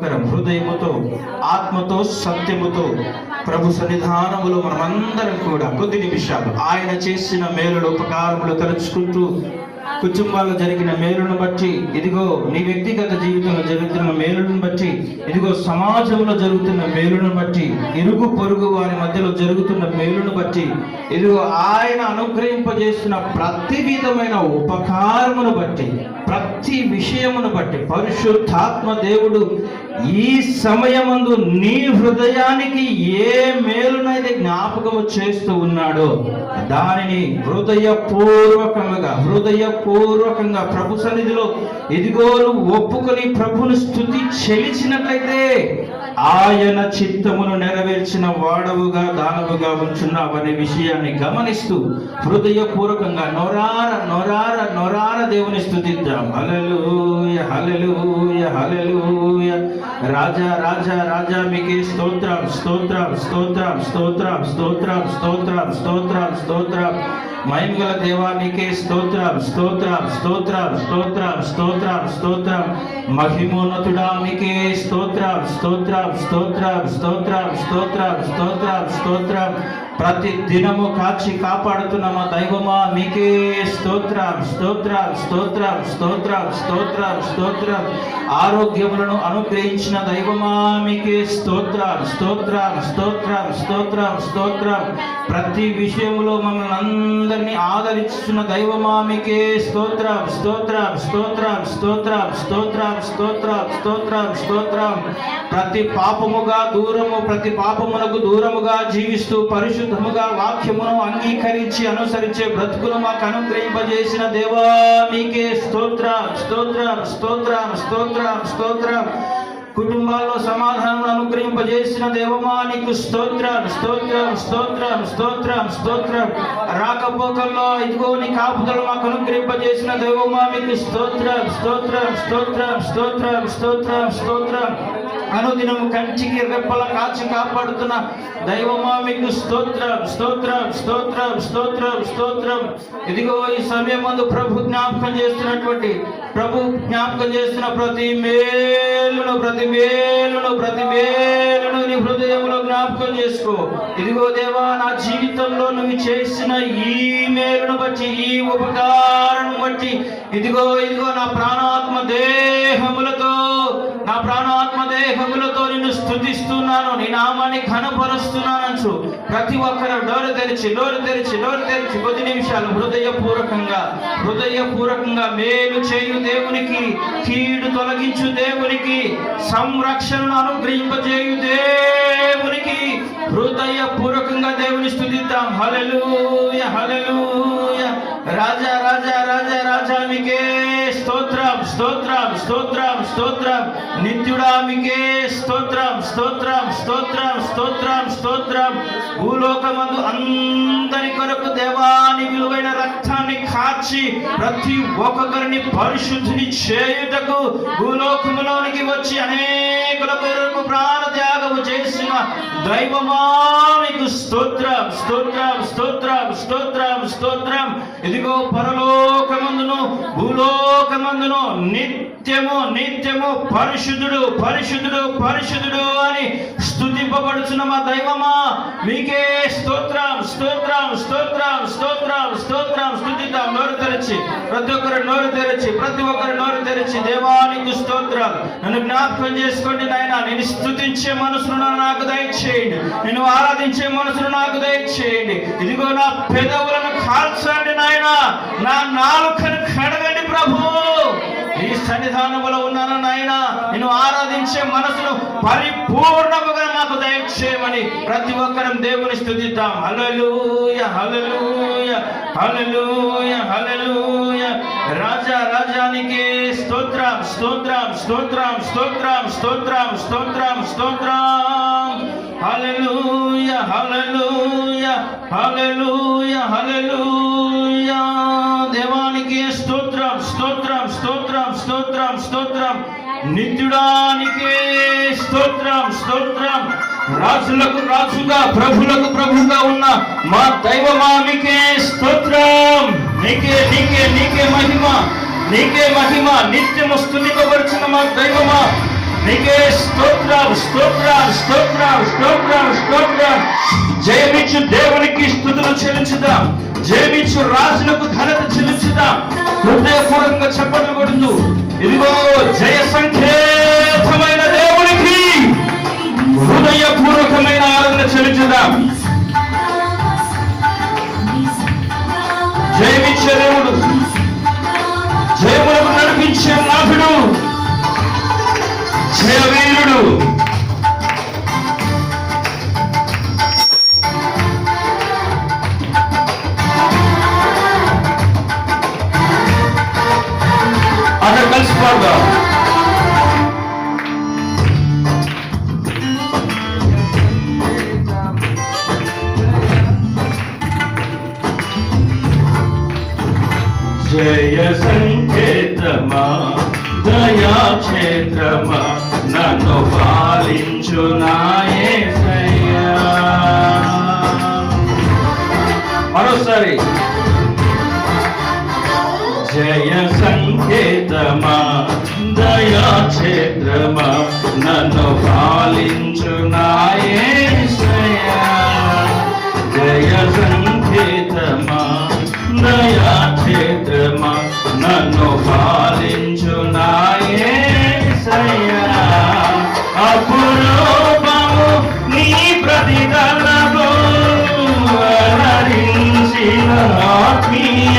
హృదయముతో ఆత్మతో సత్యముతో ప్రభు సన్నిధానములో మనమందరం కూడా కొద్ది నిమిషాలు ఆయన చేసిన మేలుడు ఉపకారములు తలుచుకుంటూ కుటుంబాల్లో జరిగిన మేలును బట్టి ఇదిగో నీ వ్యక్తిగత జీవితంలో జరుగుతున్న మేలును బట్టి ఇదిగో సమాజంలో జరుగుతున్న మేలును బట్టి ఇరుగు పొరుగు వారి మధ్యలో జరుగుతున్న మేలును బట్టి ఇదిగో ఆయన అనుగ్రహింపజేస్తున్న ప్రతి విధమైన ఉపకారమును బట్టి ప్రతి విషయమును బట్టి పరిశుద్ధాత్మ దేవుడు ఈ సమయమందు నీ హృదయానికి ఏ మేలునైతే జ్ఞాపకము చేస్తూ ఉన్నాడో దానిని హృదయపూర్వకంగా హృదయపూర్వకంగా ప్రభు సన్నిధిలో ఇదిగోలు ఒప్పుకొని ప్రభుని స్థుతి చెలిచినట్లయితే ఆయన చిత్తమును నెరవేర్చిన వాడవుగా దానవుగా ఉంచున్నావనే విషయాన్ని గమనిస్తూ హృదయపూర్వకంగా నొరార నొరార నొరార దేవుని స్థుతిద్దాం. హలలుయ హలలుయ హలలుయ రాజా రాజా రాజా మీకే స్తోత్రం స్తోత్రం స్తోత్రం స్తోత్రం స్తోత్రం స్తోత్రం స్తోత్రం స్తోత్రం మహిమగల దేవానికే స్తోత్రం స్తోత్రం స్తోత్రం స్తోత్రం స్తోత్రం స్తోత్రం మహిమోన్నతుడా మీకే స్తోత్రం స్తోత్రం స్తోత్రం స్తోత్రం స్తోత్రం స్తోత్రం స్తోత్రం ప్రతి దినము కాచి కాపాడుతున్న మా దైవమా మీకే స్తోత్రం స్తోత్రం స్తోత్రం స్తోత్రం స్తోత్రం స్తోత్రం ఆరోగ్యములను అనుగ్రహించిన దైవమా మీకే స్తోత్రం స్తోత్రం స్తోత్రం స్తోత్రం స్తోత్రం ప్రతి విషయంలో మమ్మల్ని అందరినీ ఆదరించున్న దైవమా మీకే స్తోత్రం స్తోత్రం స్తోత్రం స్తోత్రం స్తోత్రం స్తోత్రం స్తోత్రం స్తోత్రం ప్రతి పాపముగా దూరము ప్రతి పాపమునకు దూరముగా జీవిస్తూ పరిశుద్ధముగా వాక్యమును అంగీకరించి అనుసరించే బ్రతుకును మాకు అనుగ్రహింపజేసిన దేవా మీకే స్తోత్ర స్తోత్ర స్తోత్ర స్తోత్ర స్తోత్ర కుటుంబాల్లో సమాధానం అనుగ్రహింపజేసిన దేవమా నీకు స్తోత్రం స్తోత్రం స్తోత్రం స్తోత్రం స్తోత్రం రాకపోకల్లో ఇదిగో నీ కాపుదలు మాకు అనుగ్రహింపజేసిన దేవమా మీకు స్తోత్రం స్తోత్రం స్తోత్రం స్తోత్రం స్తోత్రం స్తోత్రం అనుదినము కంచికి రెప్పల కాచి కాపాడుతున్న దైవమా మీకు స్తోత్రం స్తోత్రం స్తోత్రం స్తోత్రం స్తోత్రం. ఇదిగో ఈ సమయం ముందు ప్రభు జ్ఞాపకం చేస్తున్నటువంటి ప్రభు జ్ఞాపకం చేస్తున్న ప్రతి మేలును ప్రతి మేలును ప్రతి మేలును నీ హృదయంలో జ్ఞాపకం చేసుకో. ఇదిగో దేవా నా జీవితంలో నువ్వు చేసిన ఈ మేలును బట్టి ఈ ఉపకారం బట్టి ఇదిగో ఇదిగో నా ప్రాణాత్మ దేహములతో నా ప్రాణాత్మ దేహములతో నిన్ను స్థుతిస్తున్నాను నీ నామాన్ని ఘనపరుస్తున్నాను ప్రతి ఒక్కరు డోరు తెరిచి నోరు తెరిచి నోరు తెరిచి కొద్ది నిమిషాలు హృదయపూర్వకంగా హృదయపూర్వకంగా మేలు చేయు దేవునికి కీడు తొలగించు దేవునికి సంరక్షణను అనుగ్రహింపజేయు దేవునికి హృదయపూర్వకంగా దేవుని స్థుతిద్దాం. హల్లెలూయ హల్లెలూయ. రాజా రాజా రాజా రాజా మీకే స్తోత్రం స్తోత్రం స్తోత్రం. నిత్యుడామికే నిత్యుడా మీకే స్తోత్రం స్తోత్రం స్తోత్రం స్తోత్రం స్తోత్రం. భూలోకమందు అందరి కొరకు దేవాని విలువైన రక్తాన్ని కాచి ప్రతి ఒక్కొక్కరిని పరిశుద్ధిని చేయుటకు భూలోకములోనికి వచ్చి అనేకుల కొరకు ప్రాణ త్యాగము చేసిన దైవమా మీకు స్తోత్రం స్తోత్రం స్తోత్రం స్తోత్రం స్తోత్రం. ఇదిగో పరలోకమందును భూలోకమందును నిత్యము నిత్యము పరిశుద్ధుడు పరిశుద్ధుడు పరిశుద్ధుడు అని స్థుతింపబడుచున్న మా దైవమా? మీకే స్తోత్రం స్తోత్రం స్తోత్రం స్తోత్రం స్తోత్రం స్థుతిద్దాం నోరు తెరిచి. ప్రతి ఒక్కరు నోరు తెరచి ప్రతి ఒక్కరు నోరు తెరచి దేవానికి స్తోత్రం. నన్ను జ్ఞాపకం చేసుకోండి నాయన నేను స్తుతించే మనసును నాకు దయచేయండి. నేను ఆరాధించే మనసును నాకు దయచేయండి. ఇదిగో నా పెదవులను కాల్చండి నాయన. నా నాలుకను కడగండి ప్రభు. ఈ సన్నిధానములో ఉన్నాను నాయన. నేను ఆరాధించే మనసును పరిపూర్ణముగా నాకు దయచేయమని ప్రతి ఒక్కరం దేవుని స్థుతిద్దాం. హలలుయ హలలుయ హలలుయ హలలుయ రాజా రాజానికి స్తోత్రం స్తోత్రం స్తోత్రం స్తోత్రం స్తోత్రం స్తోత్రం స్తోత్రం. హలలుయ హలలుయ హలలుయ హలలుయా స్తోత్రం స్తోత్రం స్తోత్రం స్తోత్రం. నిత్యుడానికే స్తోత్రం స్తోత్రం. రాజులకు రాజుగా ప్రభులకు ప్రభుగా ఉన్న మా దైవమామికే స్తోత్రం. నీకే నీకే నీకే మహిమ నీకే మహిమ. నిత్యము స్థుతింపబడుచున్న మా దైవమా. నీకే స్తోత్రం స్తోత్రం స్తోత్రం స్తోత్రం స్తోత్రం. జయమిచ్చు దేవునికి స్థుతులు చెల్లించుదాం. జయమిచ్చు రాజులకు ఘనత చెల్లించుదాం. హృదయపూర్వకంగా చెప్పకూడదు ఇదిగో జయ సంకేతమైన దేవునికి హృదయపూర్వకమైన ఆరాధన చెల్లించుదాం. జయమిచ్చే దేవుడు. జయములకు నడిపించే నాథుడు. జయవీరుడు. అందరు జయ సంకేతమా దయా క్షేత్రమా నన్ను పాలించు నాయసయ్యా మరోసారి జయ సం సంకేతమా దయా క్షేత్రమా నన్ను పాలించు నాయసయ్యా జయ సంకేతమా? దయా క్షేత్రమా నన్ను పాలించు నాయసయ్యా అపురూపము నీ ప్రతిదలము అలరించిన ఆత్మీయ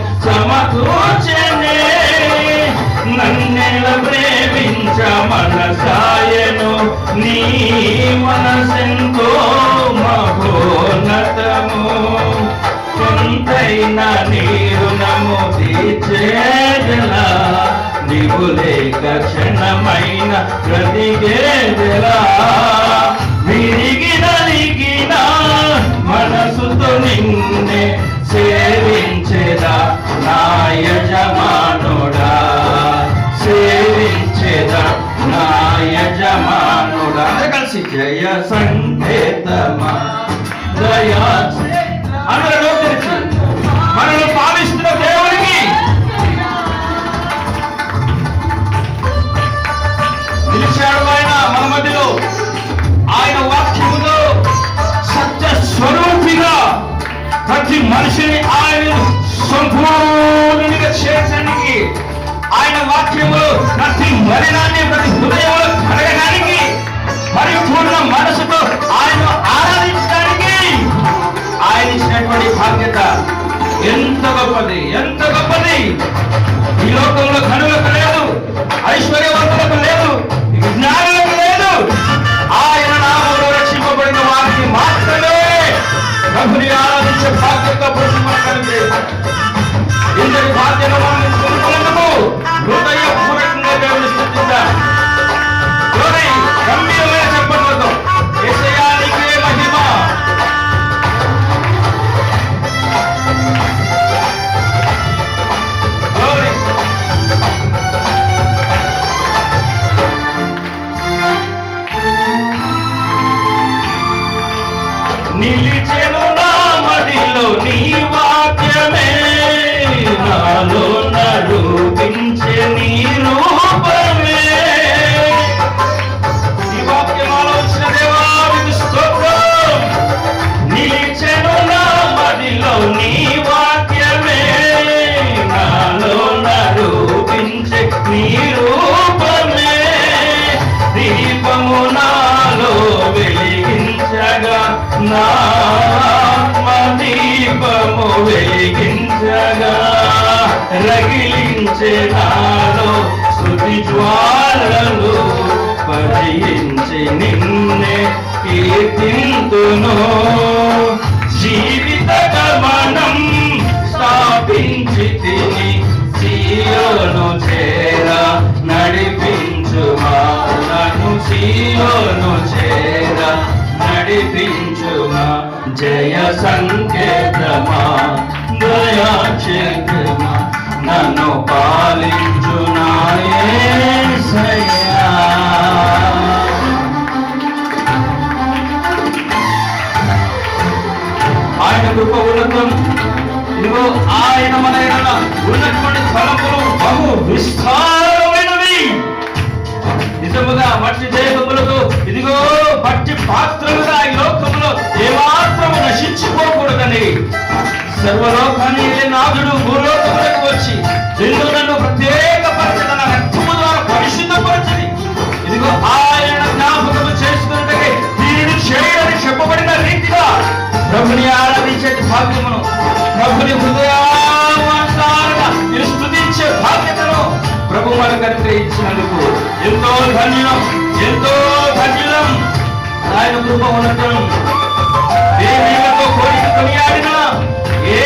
సమకూర్చనే నన్నెల ప్రేమించ మనసాయను నీ మనసెంతో మహోన్నతము. కొంతైన నీరుణము తీర్చేదలా? నీవు లేక క్షణమైన ప్రతిగేదలా విరిగి నలిగిన మనసుతో నిన్నే సేవించేదా నా యజమానుడా సేవించేదా నా యజమానుడా కలిసి జయ సంకేతమా. దయా అందరూ తెరిచి మనల్ని పాలిస్తున్న దేవునికి. నిలిచాడు ఆయన మన మధ్యలో ఆయన వాక్యములో సత్య స్వరూపిగా ప్రతి మనిషిని ఆయన సంపూర్ణంగా చేసడానికి ఆయన వాక్యము ప్రతి మరణాన్ని ప్రతి హృదయంలో కడగడానికి పరిపూర్ణ మనసుతో ఆయన ఆరాధించడానికి ఆయన ఇచ్చినటువంటి బాధ్యత ఎంత గొప్పది ఎంత గొప్పది. ఈ లోకంలో కనులకు లేదు ఐశ్వర్యవంత దీపము వెలిగించగా రగిలించే నాలో శృతి జ్వాలలు పరిగించి నిన్నే కీర్తింతును. జీవిత గమనం స్థాపించి తిని సీయోను చేరా నడిపించు మాలను సీయోను చేరా నడిపించు జయ సంకేతమా దయా చేతమా నన్ను పాలించు ఆయన గొప్ప ఉన్నతం. ఇదిగో ఆయన మన ఉన్నటువంటి తలపులు బహు విస్తారమైనవి. నిజముగా మట్టి దేహములతో ఇదిగో మట్టి పాత్రలుగా ఈ లోకంలో ఏమాత్రము నశించుకోకూడదని సర్వలోకాన్ని నాథుడు భూలోకములకు వచ్చి రెండు నన్ను ప్రత్యేకపరచన రక్తము ద్వారా పరిశుద్ధపరచని. ఇదిగో ఆయన జ్ఞాపకము చేస్తున్నట్టుగా దీనిని చేయని చెప్పబడిన రీతిగా ప్రభుని ఆరాధించే భాగ్యమును ప్రభుని హృదయానుసారంగా స్థుతించే భాగ్యతను ప్రభు మనకు అనుగ్రహించినందుకు ఎంతో ధన్యం ఎంతో ధన్యం. ఆయన కృప ఉండటం ఏ కోరిక కొనియాడినా ఏ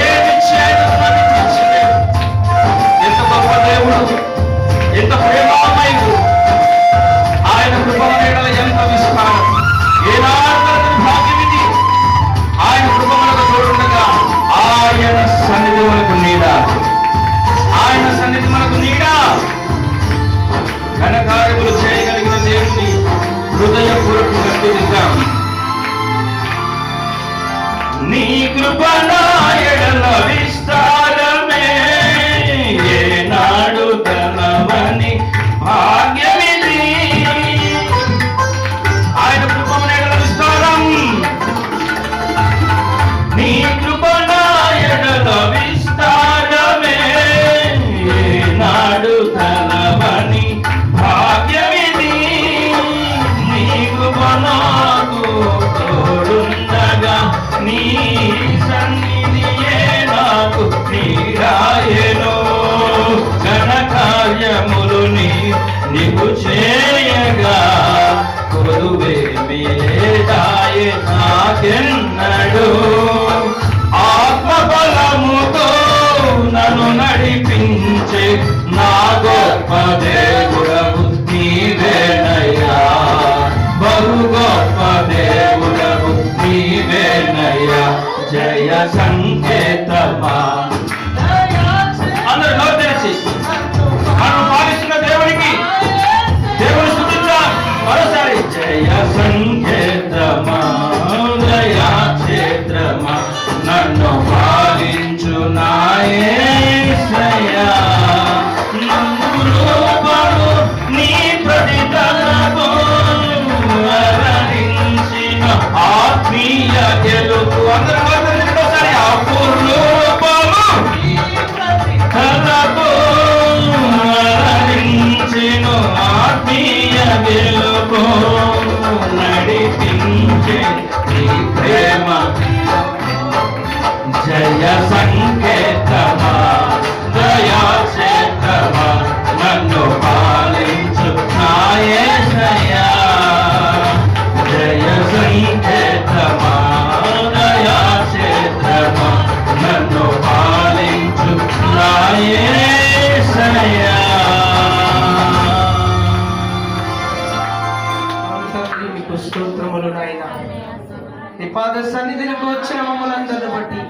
నీ పాద సన్నిధిలోకి వచ్చిన మమ్మల్ని బట్టి.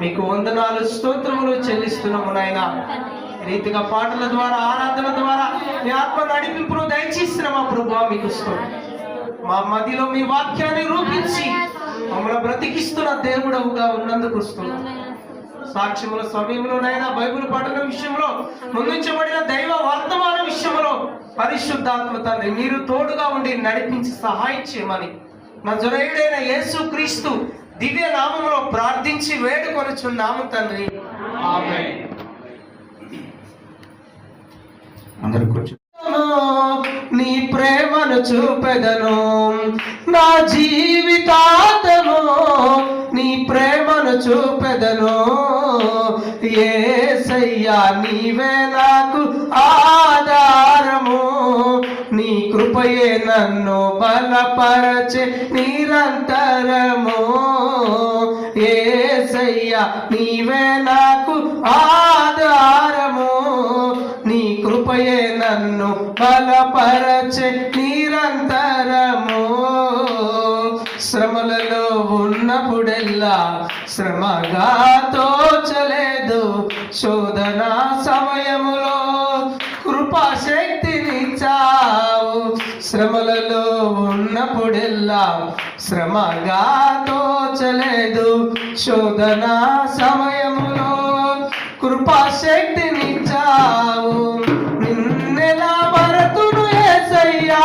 మీకు వందనాలు స్తోత్రములు చెల్లిస్తున్నాము నాయన. రీతిగా పాటల ద్వారా ఆరాధన ద్వారా మీ ఆత్మ నడిపింపును దయచేసిన మా ప్రభు మీకు మా మదిలో మీ వాక్యాన్ని రూపించి మమ్మల్ని బ్రతికిస్తున్న దేవుడవుగా ఉన్నందుకు వస్తున్నాం సాక్ష్యముల సమయంలోనైనా బైబిల్ పాటల విషయంలో ముందుంచబడిన దైవ వర్తమాన విషయంలో పరిశుద్ధాత్మ తండ్రి మీరు తోడుగా ఉండి నడిపించి సహాయం చేయమని నజరేయుడైన యేసు క్రీస్తు దివ్య నామములో ప్రార్థించి వేడుకొనుచున్నాము తండ్రి. ఆమేన్. అందరూ కూర్చో. నీ ప్రేమను చూపెదను నా జీవితాంతము నీ ప్రేమను చూపెదను. ఏసయ్యా నీవే నాకు నీ కృపయే నన్ను బలపరచే నిరంతరము. ఏసయ్యా నీవే నాకు ఆధారము. నీ కృపయే నన్ను బలపరచే నిరంతరము. శ్రమలలో ఉన్నప్పుడెల్లా శ్రమగా తోచలేదు. శోధన సమయము శ్రమలలో ఉన్నప్పుడెల్లా శ్రమగా తోచలేదు. శోధన సమయములో కృపాశక్తినిచ్చావు నిన్నెలా భరతును ఏసయ్యా?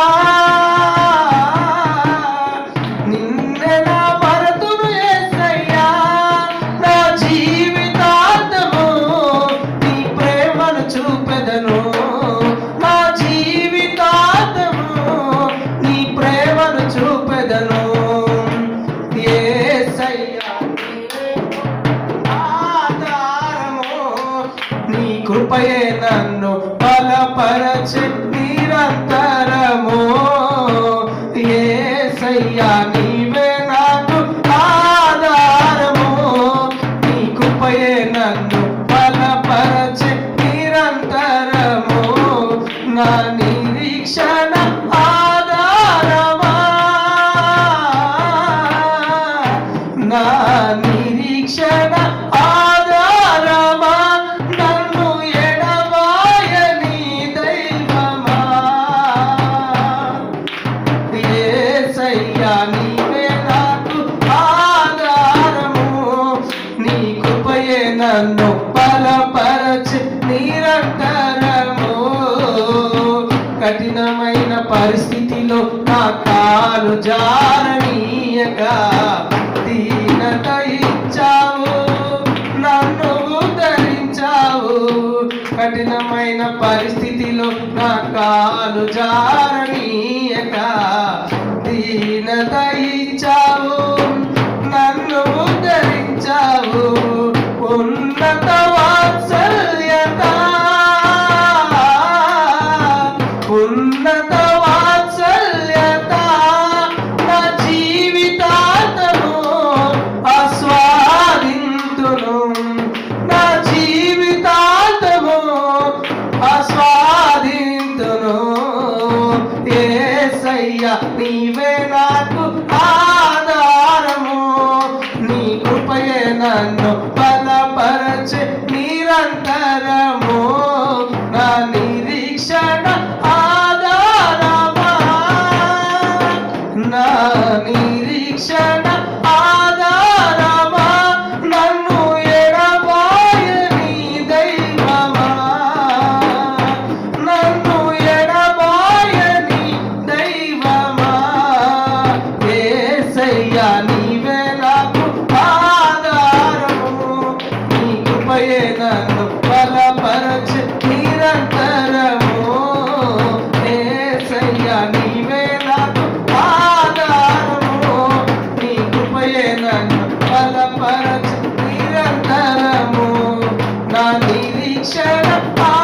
జారనీయగా దీనత ఇచ్చావు నన్ను ఉద్ధరించావు. కఠినమైన పరిస్థితిలో నా కాలు జారనీయక నన్ను నిరీక్షణ ఆధారమా